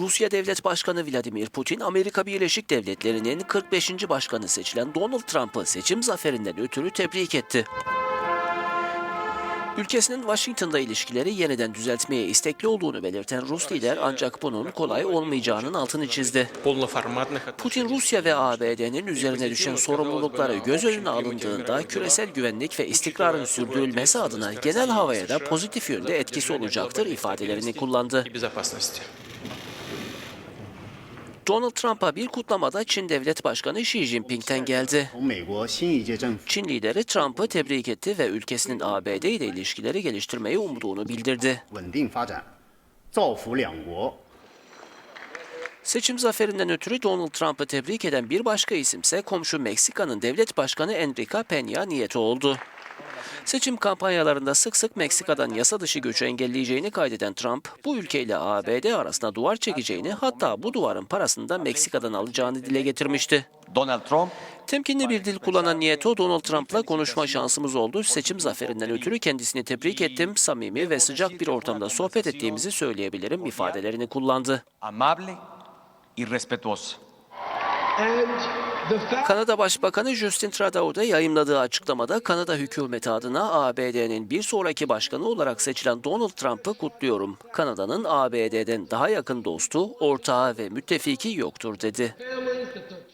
Rusya Devlet Başkanı Vladimir Putin, Amerika Birleşik Devletleri'nin 45. başkanı seçilen Donald Trump'ı seçim zaferinden ötürü tebrik etti. Ülkesinin Washington'da ilişkileri yeniden düzeltmeye istekli olduğunu belirten Rus lider ancak bunun kolay olmayacağının altını çizdi. Putin Rusya ve ABD'nin üzerine düşen sorumlulukları göz önüne alındığında küresel güvenlik ve istikrarın sürdürülmesi adına genel havaya da pozitif yönde etkisi olacaktır ifadelerini kullandı. Donald Trump'a bir kutlamada Çin Devlet Başkanı Xi Jinping'ten geldi. Çin lideri Trump'ı tebrik etti ve ülkesinin ABD ile ilişkileri geliştirmeyi umduğunu bildirdi. Seçim zaferinden ötürü Donald Trump'ı tebrik eden bir başka isimse komşu Meksika'nın devlet başkanı Enrique Peña Nieto oldu. Seçim kampanyalarında sık sık Meksika'dan yasa dışı göçü engelleyeceğini kaydeden Trump, bu ülkeyle ABD arasında duvar çekeceğini hatta bu duvarın parasını da Meksika'dan alacağını dile getirmişti. Donald Trump Temkinli bir dil kullanan Nieto, Donald Trump'la konuşma şansımız oldu. Seçim zaferinden ötürü kendisini tebrik ettim. Samimi ve sıcak bir ortamda sohbet ettiğimizi söyleyebilirim ifadelerini kullandı. amable y respetuoso. Kanada Başbakanı Justin Trudeau da yayımladığı açıklamada Kanada hükümeti adına ABD'nin bir sonraki başkanı olarak seçilen Donald Trump'ı kutluyorum. Kanada'nın ABD'den daha yakın dostu, ortağı ve müttefiki yoktur dedi.